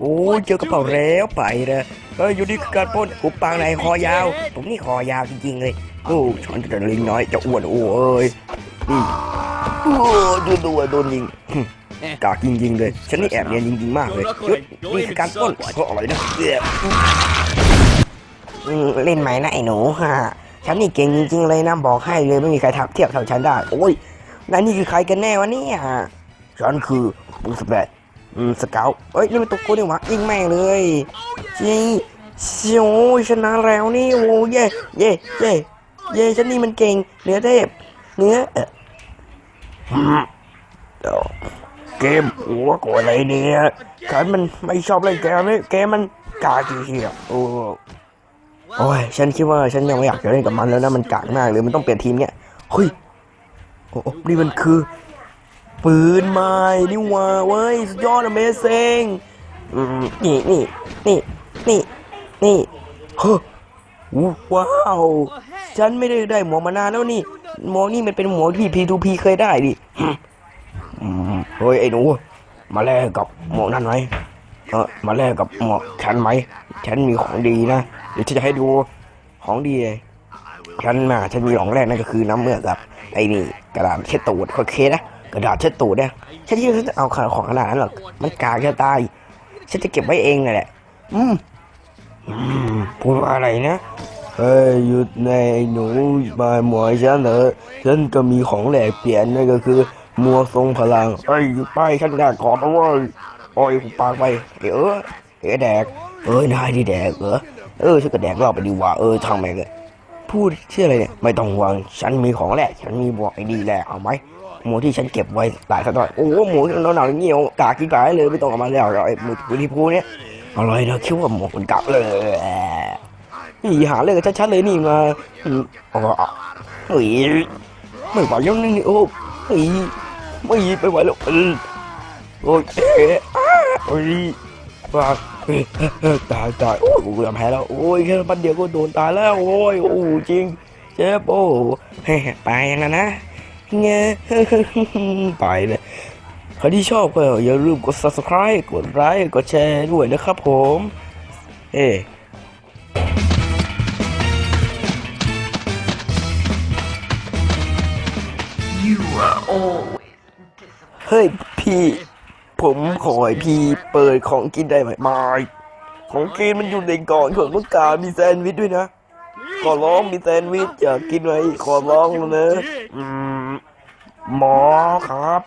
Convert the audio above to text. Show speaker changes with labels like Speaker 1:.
Speaker 1: โอ้ยเจอกระเป๋าแล้วไปนะเฮ้ยอยู่นี่คือการปล้นหุบปากไหนคอยาว ผมนี่คอยาวจริงๆเลยโอ้ฉันจะลิงน้อยจะอ้วนโอ้เอ้ยนี่โอ้ดูดูโดนยิงกากจริงๆเลย ฉันนี่แอบเรียนจริงๆมากเลยยุดนี่คือการปล้นเพราะอะไรนะเออเล่นไหมนะไอ้หนูฮะฉันนี่เก่งจริงๆเลยนะบอกให้เลยไม่มีใครทับเทียบเท่าฉันได้ โอ้ยนายนี่คือใครกันแน่วะเนี่ยฉันคือบุสเปด อืมสเกลเอ้ยนี่มันตัวกูนี่หวะยิงแม่งเลยจีโอ้ชนะแล้วนี่โอ้เย่เย่เย่เย่ฉันนี่มันเก่งเนื้อเทพเนือเอ่ออืมเกมหัวกอะไรเนี่ยฉันมันไม่ชอบเล่นเกมเลยเกมมันกากจริงๆโอ้โอ้ยฉันคิดว่าฉันยังไม่อยากจะเล่นกับมันแล้วนะมันกากมากเลยมันต้องเปลี่ยนทีมเนี่ยเฮ้ยโอ้โอ้นี่มันคือ ปืนใหม่นี่ว่าเว้ยสุดยอด Amazing นี่นี่นี่นี่นี่เฮ้ว้าว ฉันไม่ได้ได้หมวกมานานแล้วนี่ หมวกนี่มันเป็นหมวกที่ P2P เคยได้ดิเฮ้ยไอ้หนู มาแลกกับหมวกนั่นไหมเออมาแลกกับหมวกฉันไหม ฉันมีของดีนะ เดี๋ยวฉันจะให้ดูของดีเลยฉันมาฉันมีของแรกนั่นก็คือน้ำเมือกกับไอ้นี่กระดาษเช็ดตูดโอเคนะ กระดาษเช็ดตูดเนี่ยฉันคิดว่ฉันจะเอาของขนาดนั้นหรอกมันกากจะตายฉันจะเก็บไว้เองนั่นแหละ อืมอืมพูดว่าอะไรนะเฮ้ยหยุดในหนูมาหมวยฉันเถอะฉันก็มีของแหลกเปลี่ยนนั่นก็คือหมัวกทรงพลังเอ้ยไปฉันแดกก่อนนะเว้ยโอ้ยปากไปเดี๋ยวเออเดี๋ยวแดกเอ้ยนายที่แดกเหรอเออฉันก็แดกรอบไปดีกว่าเออทางแม่งเลย พูดเชื่ออะไรเนี่ย ไม่ต้องห่วง ฉันมีของแหละฉันมีบวกไอ้ดีแหละเอาไหมหมูที่ฉันเก็บไว้หลายสักหน่อย โอ้โหหมูหนาวๆเงี้ยวกากกี่กาเลยไม่ต้องเอามาแล้วไอ้หมูหมูที่พูเนี่ยอร่อยนะคิดว่าหมูมันกลับเลยนี่หาเรื่องกับชัดๆเลยนี่มาอือ๋อเฮ้ยไม่ไหวแล้วนี่โอ้เฮ้ยไม่ไม่ไหวแล้วโอ้ยเอ๊ะอ้าโอ้ย บ้าเฮ้ยเฮ้ยเฮ้ยตายตายโอ้ยกูจะแพ้แล้ว โอ้ยแค่ปันเดียวก็โดนตายแล้ว โอ้ย โอ้จริง เจ็บโอ้เฮ้ยไปยังไงนะเงี้ยไปเลยใครที่ชอบก็อย่าลืมกด subscribe กดไลค์ กดแชร์ด้วยนะครับผม เอ้เฮ้ยพี่ ผมขอให้พี่เปิดของกินได้ไหมไม่ของกินมันอยู่ในกล่องผมต้องการมีแซนด์วิชด้วยนะขอร้องมีแซนด์วิชอยากกินไหมขอร้องแล้วนะอืมหมอครับ